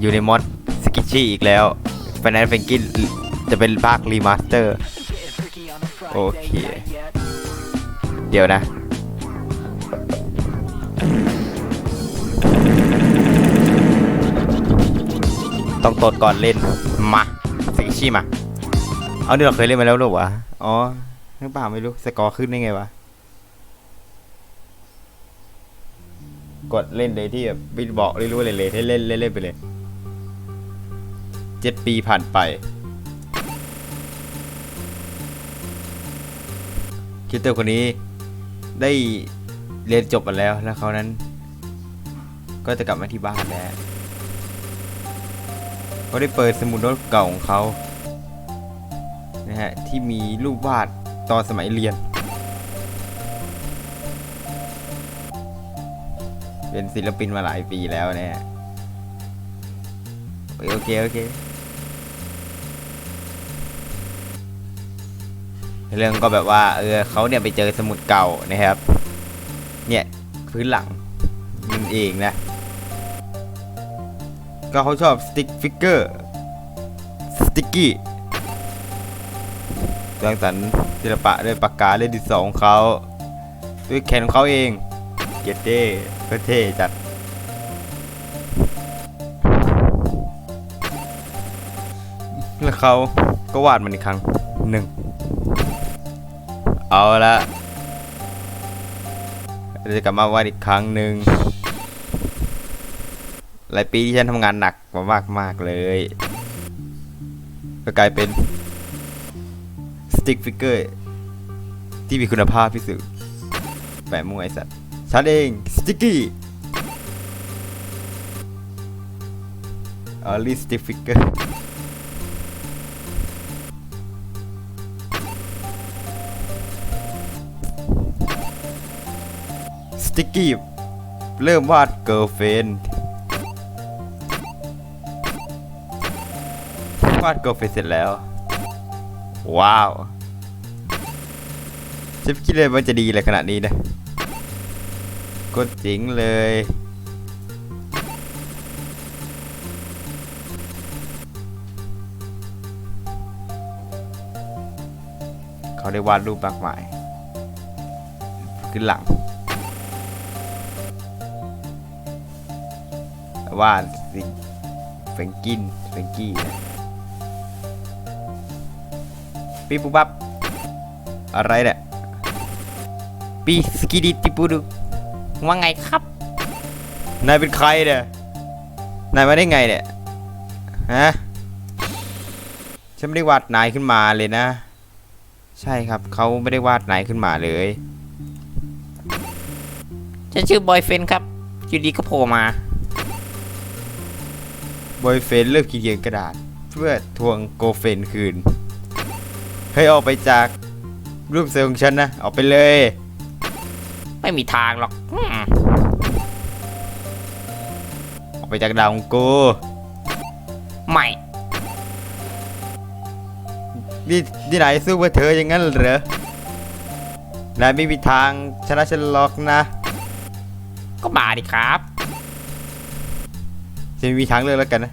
อยู่ในมอดสกิชชี่อีกแล้วฟนแนนเฟงกินจะเป็นภาครีมาสเตอร์ โอเค เดี๋ยวนะ ต้องตดก่อนเล่น มาสกิชชี่มา เอานี่เราเคยเล่นมาแล้วหรอวะ อ๋อนึกเปล่าไม่รู้ สกอร์ขึ้นได้ไงวะ กดเล่นเลยที่แบบไม่บอกไม่รู้เลยเลยให้เล่นเล่นไปเลย เจ็ดปีผ่านไปคิดเตอร์คนนี้ได้เรียนจบมาแล้วแล้วเขานั้น ก็จะกลับมาที่บ้านแล้วเขาได้เปิดสมุดโน้ตเก่าของเขานะฮะที่มีรูปวาดตอนสมัยเรียน เป็นศิลปินมาหลายปีแล้วเนี่ยโอเคโอเค เรื่องก็แบบว่าเออเขาเนี่ยไปเจอสมุดเก่านะครับ เนี่ยพื้นหลังมันเองนะ ก็เขาชอบสติ๊กฟิกเกอร์สติ๊กกี้สร้างสรรค์ศิลปะด้วยปากกาและดินสอของเขาด้วยแขนของเขาเองเกตเท่เพื่อเท่จัดแล้วเขาก็วาดมันอีกครั้งหนึ่ง เอาละเราจะกลับมาวาดอีกครั้งหนึ่งหลายปีที่ฉันทำงานหนักมามากมากเลยก็กลายเป็นสติ๊กฟิกเกอร์ที่มีคุณภาพที่สุดแปะมวยสัตว์ฉันเองสติ๊กกี้ออลิสติกฟิกเกอร์ ติกกี้เริ่มวาดเกิร์ลเฟนวาดเกิร์ลเฟนเสร็จแล้ว ว้าวฉันไม่คิดเลยมันจะดีอะไรขนาดนี้นะก็เจ๋งเลยเขาได้วาดรูปมากมายขึ้นหลัง วาดสิเฟงกินเฟงกี้นะปีปุ๊บปั๊บอะไรเนี่ยปีสกิดิติปูดูว่าไงครับ นายเป็นใครเนี่ยนายมาได้ไงเนี่ยฮะฉันไม่ได้วาดนายขึ้นมาเลยนะ ใช่ครับเขาไม่ได้วาดนายขึ้นมาเลยฉันชื่อบอยเฟนครับอยู่ดีก็โผล่มา บอยเฟนเลิกเขียนกระดาษ เพื่อทวงโกเฟนคืนให้ออกไปจากรูปเซลล์ของฉันนะ ออกไปเลย ไม่มีทางหรอกอืมออกไปจากดาวของกู ไม่ นี่นี่นายสู้เพื่อเธออย่างนั้นเหรอนายไม่มีทางชนะฉันหรอกนะ ก็มาดิครับ ฉันมีทางเลือกแล้วกันนะ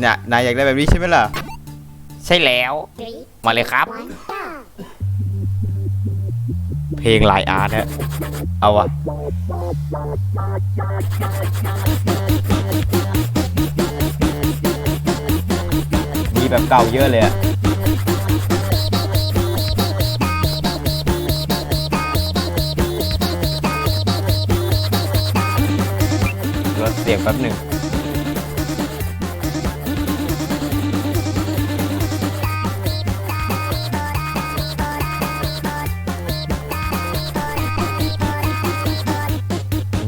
เนี่ยนายอยากได้แบบนี้ใช่ไหมล่ะ ใช่แล้ว มาเลยครับ เพลงลายอาร์ตฮะเอาอะมีแบบเก่าเยอะเลยอะ เสียงแป๊บหนึ่ง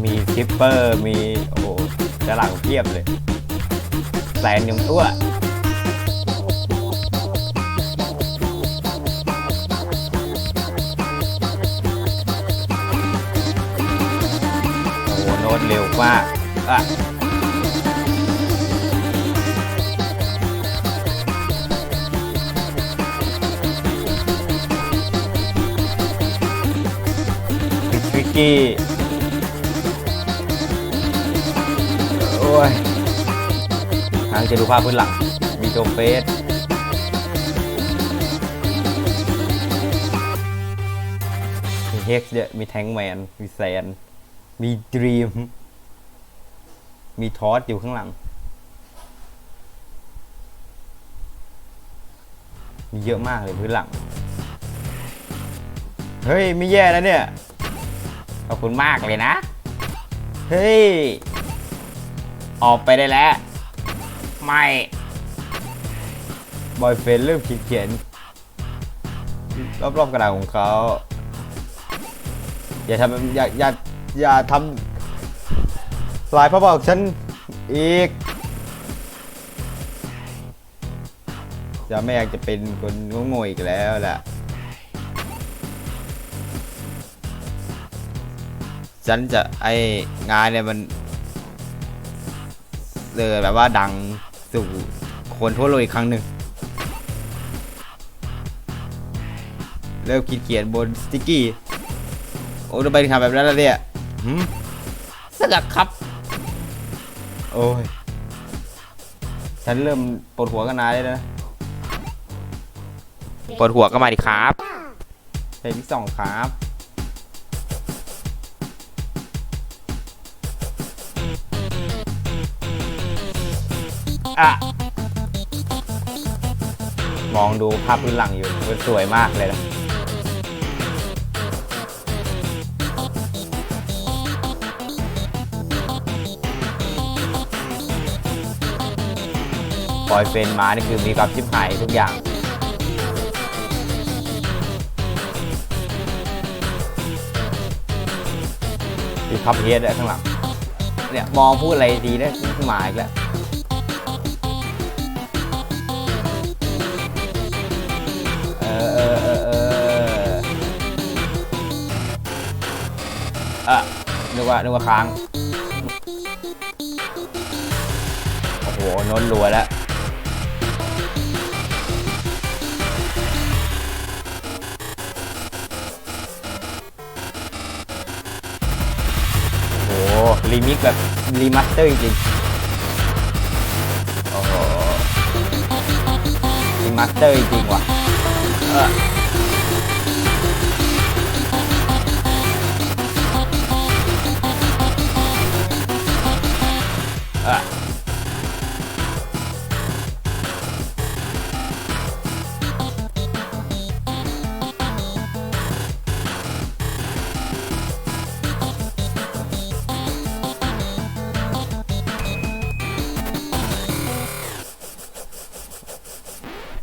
มีคิปเปอร์มีโอ้จะหลังเพียบเลยแสนยังตัวโอ้โหโน้ตเร็วมาก อะฟิกกี้โอ้ยทางจะดูภาพพื้นหลัง มีโจเฟสมีเฮกซ์เนี่ยมีแทงแมน มีแซน มีดรีม มีทอสอยู่ข้างหลัง มีเยอะมากเลยพื้นหลัง เฮ้ย ไม่แย่นะเนี่ย ขอบคุณมากเลยนะ เฮ้ย ออกไปได้แล้ว ไม่ บอยเฟนเริ่มขีดเขียน รอบๆกระดาษของเขาอย่าทำอย่าอย่าอย่าทำ ลายพระบอกฉันอีก จะไม่อยากจะเป็นคนโง่ๆอีกแล้วแหละฉันจะไองานเนี่ยมันเออแบบว่าดังสู่คนทั่วโลกอีกครั้งหนึ่ง เริ่มคิดเขียนบนสติกกี้ โอ้ทำไมถึงทำแบบนั้นล่ะเนี่ยสือกครับ โอ้ย ฉันเริ่มปวดหัวกันนานเลยนะปวดหัวก็มาดิครับเพลงที่สองครับ อะ มองดูภาพพื้นหลังอยู่มันสวยมากเลยนะ ปล่อยเฟรนมานี่คือมีความชิบหายทุกอย่างมีคัพเฮดด้วยข้างหลัง เนี่ยมองพูดอะไรดีได้หมาอีกแล้วเออเออเออเอออะนึกว่านึกว่าค้าง โอ้โหนนรัวแล้ว รีมิกแบบรีมาสเตอร์จริงๆโอ้โหรีมาสเตอร์จริงๆว่ะเออเอ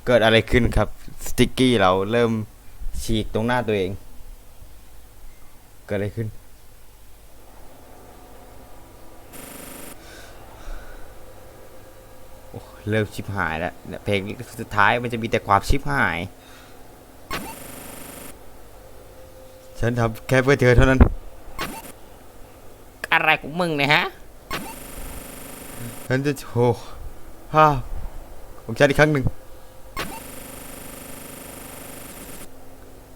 เกิดอะไรขึ้นครับ สติกกี้เราเริ่มฉีกตรงหน้าตัวเอง เกิดอะไรขึ้นโอ้เริ่มชิบหายแล้วเนี่ยเพลงสุดท้ายมันจะมีแต่ความชิบหาย ฉันทำแค่เพื่อเธอเท่านั้น อะไรของมึงเนี่ยฮะ ฉันจะโชว์ภาพของฉันอีกครั้งหนึ่ง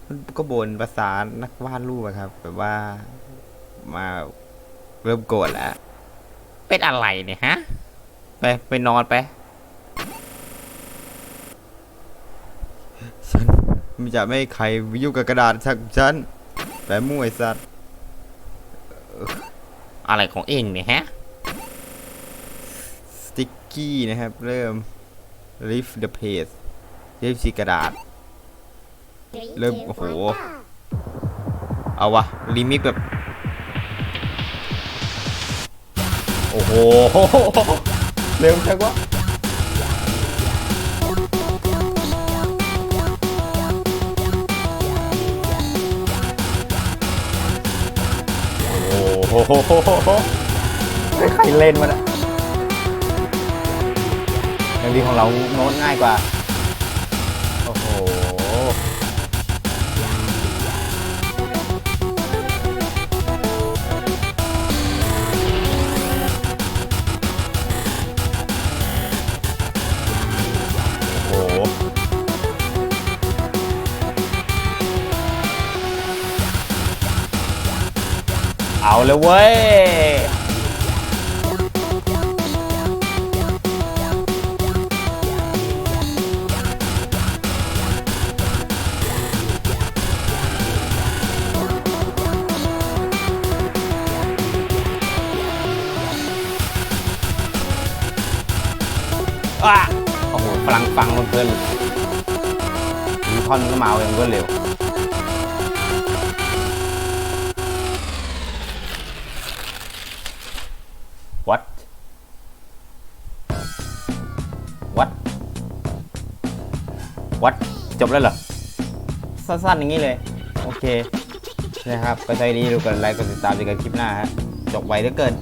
มันก็บนภาษานักวาดรูปอะครับ แบบว่ามาเริ่มโกรธแล้ว เป็นอะไรเนี่ยฮะ ไปไปนอนไป ฉันมันจะไม่ให้ใครยุ่งกับกระดาษของฉันแต่มั่วไอ้สัตว์ อะไรของเองเนี่ยฮะ สติ๊กกี้นะครับ เริ่ม lift the page เริ่มชีกระดาษ เริ่มโอ้โห เอาวะรีมิกแบบ โอ้โห เร็วจังวะโอ้โหเฮ้ยใครเล่นมันอะยังดีของเราโน้ตง่ายกว่า ลยเว้ยโอ้โหฟังฟังเพื่อนๆท่อนก็มาเองก็เร็ว what what what จบแล้วเหรอ สั้นๆอย่างนี้เลย โอเคนะครับ ก็ใจดีดูกันไลค์กดติดตามดูกันคลิปหน้าฮะ จบไวเหลือเกิน